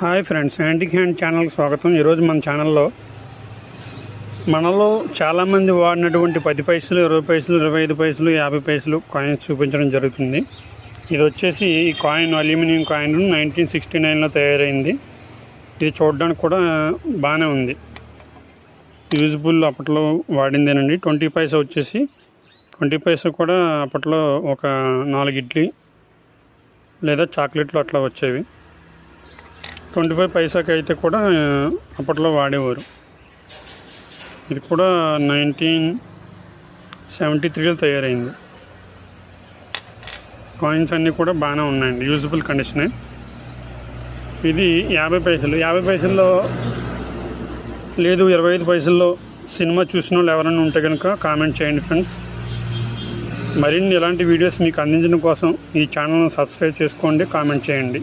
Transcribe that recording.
Hi friends antique hand ఛానల్కి స్వాగతం. ఈరోజు మన ఛానల్లో మనలో చాలామంది వాడినటువంటి పది పైసలు ఇరవై పైసలు ఇరవై ఐదు పైసలు యాభై పైసలు కాయిన్స్ చూపించడం జరుగుతుంది. ఇది వచ్చేసి ఈ coin aluminium coin nineteen sixty నైన్లో తయారైంది. ఇది చూడడానికి కూడా బాగానే ఉంది. యూజ్బుల్ అప్పట్లో వాడిందేనండి. ట్వంటీ పైసా వచ్చేసి ట్వంటీ పైసా కూడా అప్పట్లో ఒక నాలుగు ఇడ్లీ లేదా చాక్లెట్లు అట్లా వచ్చేవి. ట్వంటీ ఫైవ్ పైసాకి అయితే కూడా అప్పట్లో వాడేవారు. ఇది కూడా నైన్టీన్ సెవెంటీ త్రీలో తయారైంది. కాయిన్స్ అన్నీ కూడా బాగానే ఉన్నాయండి యూజబుల్ కండిషనే. ఇది యాభై పైసలు యాభై పైసల్లో లేదు ఇరవై ఐదు పైసల్లో సినిమా చూసిన వాళ్ళు ఎవరైనా ఉంటే కనుక కామెంట్ చేయండి ఫ్రెండ్స్. మరిన్ని ఇలాంటి వీడియోస్ మీకు అందించడం కోసం ఈ ఛానల్ను సబ్స్క్రైబ్ చేసుకోండి కామెంట్ చేయండి.